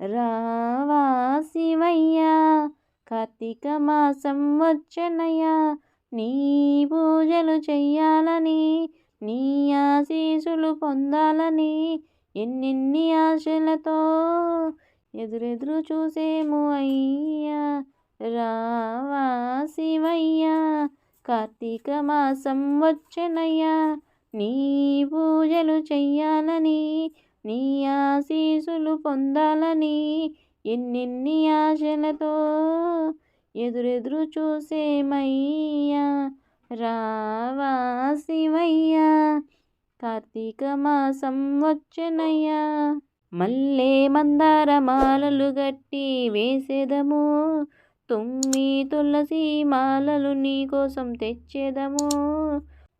రావా శివయ్య కార్తీక మాసం వచ్చనయ్యా నీ పూజలు చెయ్యాలని నీ ఆశీసులు పొందాలని ఎన్నెన్ని ఆశలతో ఎదురెదురు చూసేము అయ్యా. రావా శివయ్య కార్తీక మాసం వచ్చనయ్యా నీ పూజలు చెయ్యాలని నీ ఆశీసులు పొందాలని ఎన్నెన్ని ఆశలతో ఎదురెదురు చూసేమయ్యా రావా శివయ్యా కార్తీక మాసం వచ్చనయ్యా. మల్లే మందార మాలలు గట్టి వేసేదము తుమ్మి తులసి మాలలు నీకోసం తెచ్చేదము.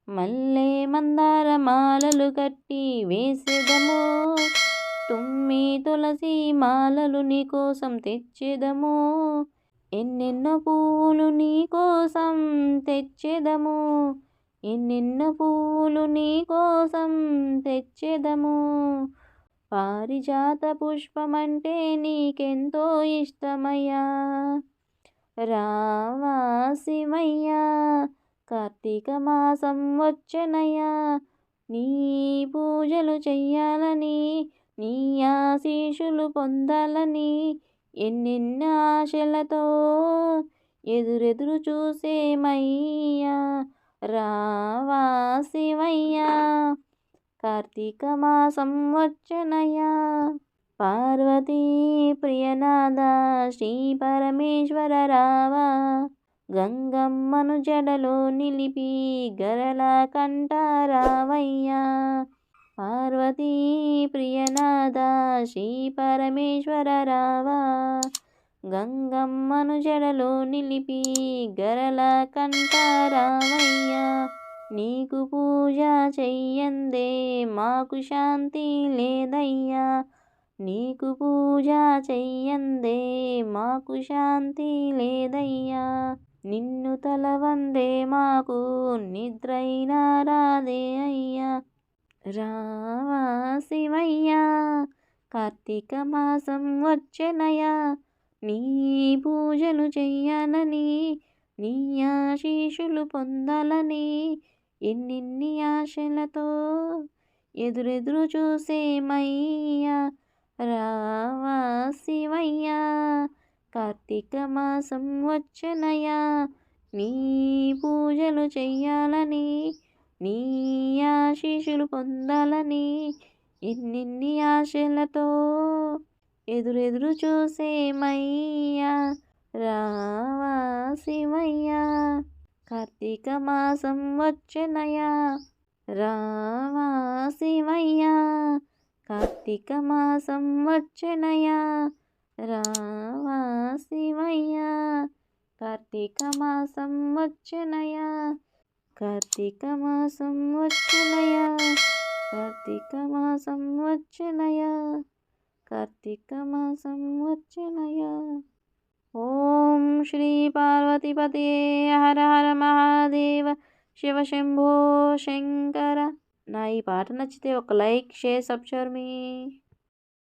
మల్లె మందార మాలలు కట్టి వేసేదము. తుమ్మి తులసి మాలలు నీకోసం తెచ్చేదము. ఎన్నెన్నో పూలు నీకోసం తెచ్చేదము. ఎన్నెన్నో పూలు నీకోసం తెచ్చేదము. పారిజాత పుష్పమంటే నీకెంతో ఇష్టమయ్యా. రావా కార్తీక మాసం వచ్చనయ్యా నీ పూజలు చెయ్యాలని నీ ఆశీషులు పొందాలని ఎన్నెన్న ఆశలతో ఎదురెదురు చూసేమయ్యా. రావా శివయ్యా. కార్తీక మాసం వచ్చనయ్యా పార్వతీ ప్రియనాథ శ్రీ పరమేశ్వర రావా. గంగమ్మను జడలో నిలిపి గరల కంటారావయ్యా పార్వతీ ప్రియనాథ శ్రీ పరమేశ్వర రావా. గంగమ్మను జడలో నిలిపి గరల కంటారావయ్యా నీకు పూజ చెయ్యందే మాకు శాంతి లేదయ్యా. నీకు పూజ చెయ్యందే మాకు శాంతి లేదయ్యా. తల తలవందే మాకు నిద్రైనా రాదే అయ్యా. రావా శివయ్యా కార్తీక మాసం వచ్చెనయా నీ పూజలు చెయ్యాలని నీ ఆశీషులు పొందాలని ఎన్నెన్ని ఆశలతో ఎదురెదురు చూసేమయ్యా. రావా శివయ్యా కార్తీక మాసం వచ్చనయా నీ పూజలు చెయ్యాలని నీ ఆశీషులు పొందాలని ఎన్నిన్ని ఆశలతో ఎదురెదురు చూసేమయ్యా రావా శివయ్య కార్తీక మాసం వచ్చనయా రావా శివయ్య కార్తీక మాసం వచ్చనయా రావా శివయ్య కార్తీక మాసం వచ్చనయా? కార్తీక మాసం వచ్చనయా? కార్తీక మాసం వచ్చనయా? కార్తీక మాసం వచ్చనయా? ఓం శ్రీ పార్వతీపతే హర హర మహాదేవ శివ శంభో శంకర. నా ఈ పాట నచ్చితే ఒక లైక్ షేర్ సబ్స్క్రైబ్ మీ.